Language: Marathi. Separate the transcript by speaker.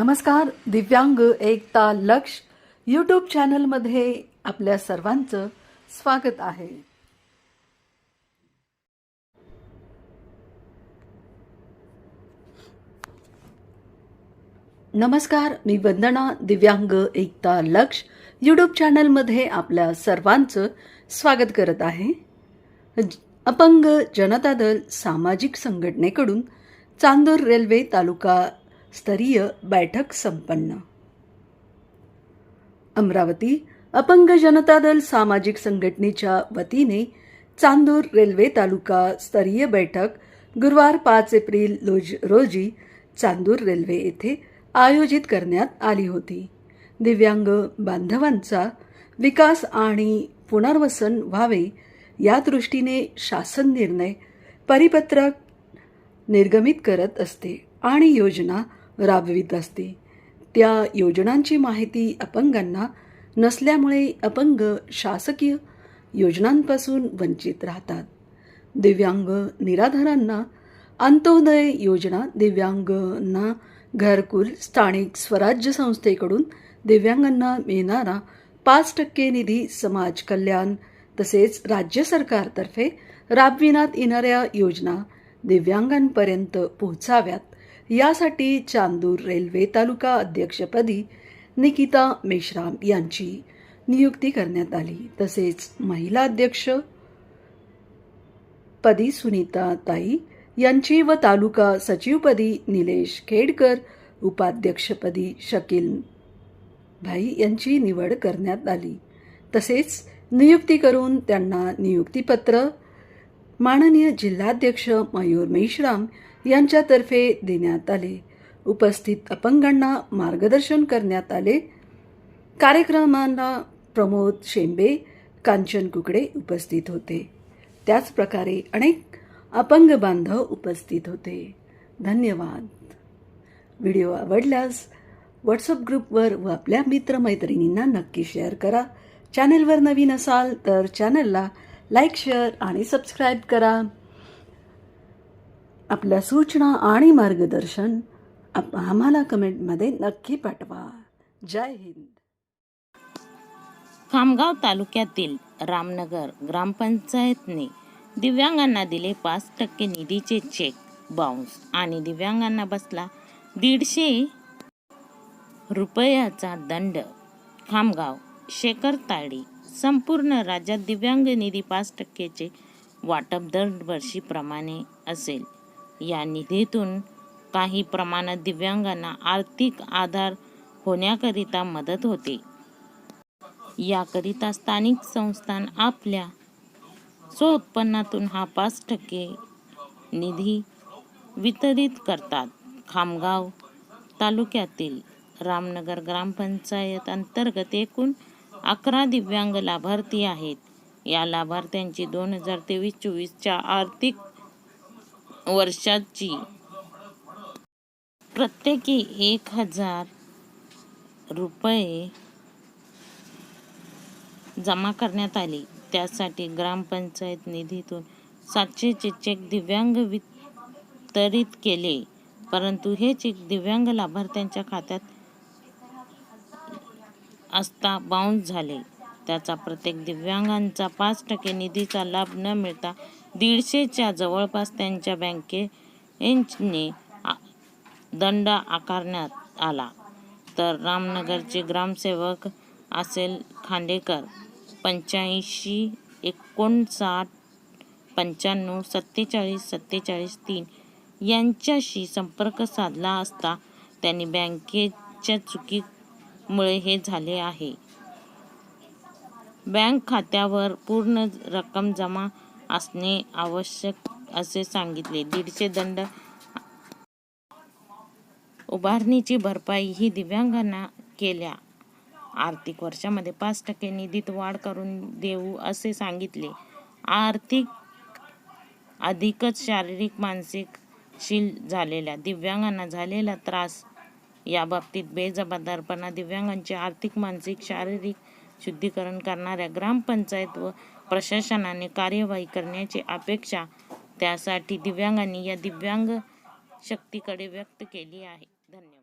Speaker 1: नमस्कार दिव्यांग एकता लक्ष यूट्यूब चॅनलमध्ये आपल्या सर्वांचं स्वागत आहे. नमस्कार मी वंदना दिव्यांग एकता लक्ष यूट्यूब चॅनलमध्ये आपल्या सर्वांचं स्वागत करत आहे. अपंग जनता दल सामाजिक संघटनेकडून चांदूर रेल्वे तालुका स्तरीय बैठक संपन्न. अमरावती अपंग जनता दल सामाजिक संघटनेच्या वतीने चांदूर रेल्वे तालुका स्तरीय बैठक गुरुवार पाच एप्रिल रोज रोजी चांदूर रेल्वे येथे आयोजित करण्यात आली होती. दिव्यांग बांधवांचा विकास आणि पुनर्वसन व्हावे या दृष्टीने शासन निर्णय परिपत्रक निर्गमित करत असते आणि योजना राबवित असते. त्या योजनांची माहिती अपंगांना नसल्यामुळे अपंग शासकीय योजनांपासून वंचित राहतात. दिव्यांग निराधारांना अंत्योदय योजना दिव्यांगांना घरकुल स्थानिक स्वराज्य संस्थेकडून दिव्यांगांना मिळणारा पाच टक्के निधी समाज कल्याण तसेच राज्य सरकारतर्फे राबविण्यात येणाऱ्या योजना दिव्यांगांपर्यंत पोहोचाव्यात. यासाठी चांदूर रेल्वे तालुका अध्यक्षपदी निकिता मेश्राम यांची नियुक्ती करण्यात आली. तसेच महिला अध्यक्ष पदी सुनीता ताई यांची व तालुका सचिवपदी निलेश खेडकर उपाध्यक्षपदी शकील भाई यांची निवड करण्यात आली. तसेच नियुक्ती करून त्यांना नियुक्तीपत्र माननीय जिल्हाध्यक्ष मयूर मेश्राम यांच्यातर्फे देण्यात आले. उपस्थित अपंगांना मार्गदर्शन करण्यात आले. कार्यक्रमांना प्रमोद शेंबे कांचन कुकडे उपस्थित होते. त्याचप्रकारे अनेक अपंग बांधव उपस्थित होते. धन्यवाद. व्हिडिओ आवडल्यास व्हॉट्सअप ग्रुपवर व आपल्या मित्रमैत्रिणींना नक्की शेअर करा. चॅनलवर नवीन असाल तर चॅनलला लाईक शेअर आणि सबस्क्राईब करा. आपल्या सूचना आणि मार्गदर्शन आप आम्हाला कमेंटमध्ये नक्की पाठवा. जय हिंद.
Speaker 2: खामगाव तालुक्यातील रामनगर ग्रामपंचायतने दिव्यांगांना दिले पाच टक्के निधीचे चेक बाउन्स आणि दिव्यांगांना बसला दीडशे रुपयाचा दंड. खामगाव शेखर ताडी संपूर्ण राज्यात दिव्यांग निधी पाच टक्केचे वाटप दरवर्षीप्रमाणे असेल. या निधीतून काही प्रमाणात दिव्यांगांना आर्थिक आधार होण्याकरिता मदत होते. याकरिता स्थानिक संस्थान आपल्या स्वउत्पन्नातून हा पाच टक्के निधी वितरित करतात. खामगाव तालुक्यातील रामनगर ग्रामपंचायत अंतर्गत एकूण अकरा दिव्यांग लाभार्थी आहेत. या लाभार्थ्यांची दोन हजार तेवीस चोवीसच्या आर्थिक वर्षाची. प्रत्येकी एक हजार रुपये जमा करण्यात आली. त्यासाठी ग्रामपंचायत निधीतून सातशेचे चेक दिव्यांग वितरित केले. परंतु हे चेक दिव्यांग लाभार्थ्यांच्या खात्यात असता बाउन्स झाले. त्याचा प्रत्येक दिव्यांगांचा पाच टक्के निधीचा लाभ न मिळता दीडशेच्या जवळपास त्यांच्या बँकेने आ- दंड आकारण्यात आला. तर रामनगरचे ग्रामसेवक असेल खांडेकर पंच्याऐंशी एकोणसाठ पंच्याण्णव सत्तेचाळीस सत्तेचाळीस तीन यांच्याशी संपर्क साधला असता त्यांनी बँकेच्या चुकीमुळे हे झाले आहे. बँक खात्यावर पूर्ण रक्कम जमा असणे आवश्यक असे सांगितले. दीडशे दंड उभारणीची भरपाई ही दिव्यांगांना केल्या. आर्थिक वर्षामध्ये पाच टक्के निधीत वाढ करून देऊ असे सांगितले. आर्थिक अधिकच शारीरिक मानसिक शील झालेल्या दिव्यांगांना झालेला त्रास याबाबतीत बेजबाबदारपणा दिव्यांगांचे आर्थिक मानसिक शारीरिक शुद्धीकरण करणाऱ्या ग्रामपंचायत व प्रशासनाने कार्यवाही करण्याची अपेक्षा त्यासाठी दिव्यांगांनी या दिव्यांग शक्तीकडे व्यक्त केली आहे. धन्यवाद.